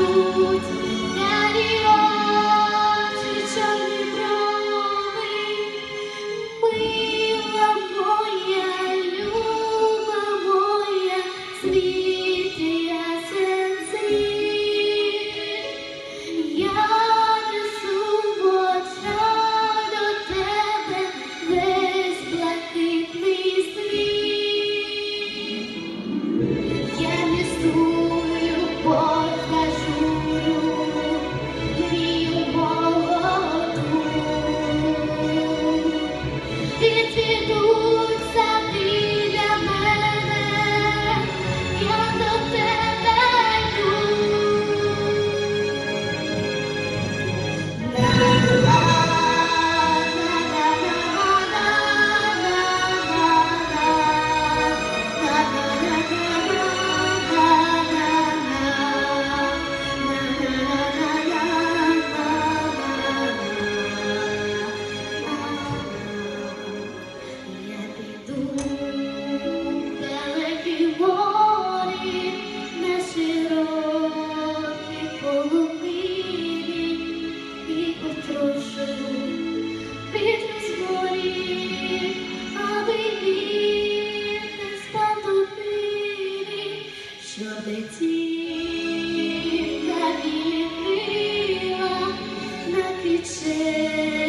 Lord. Летів на вітрила на квітче.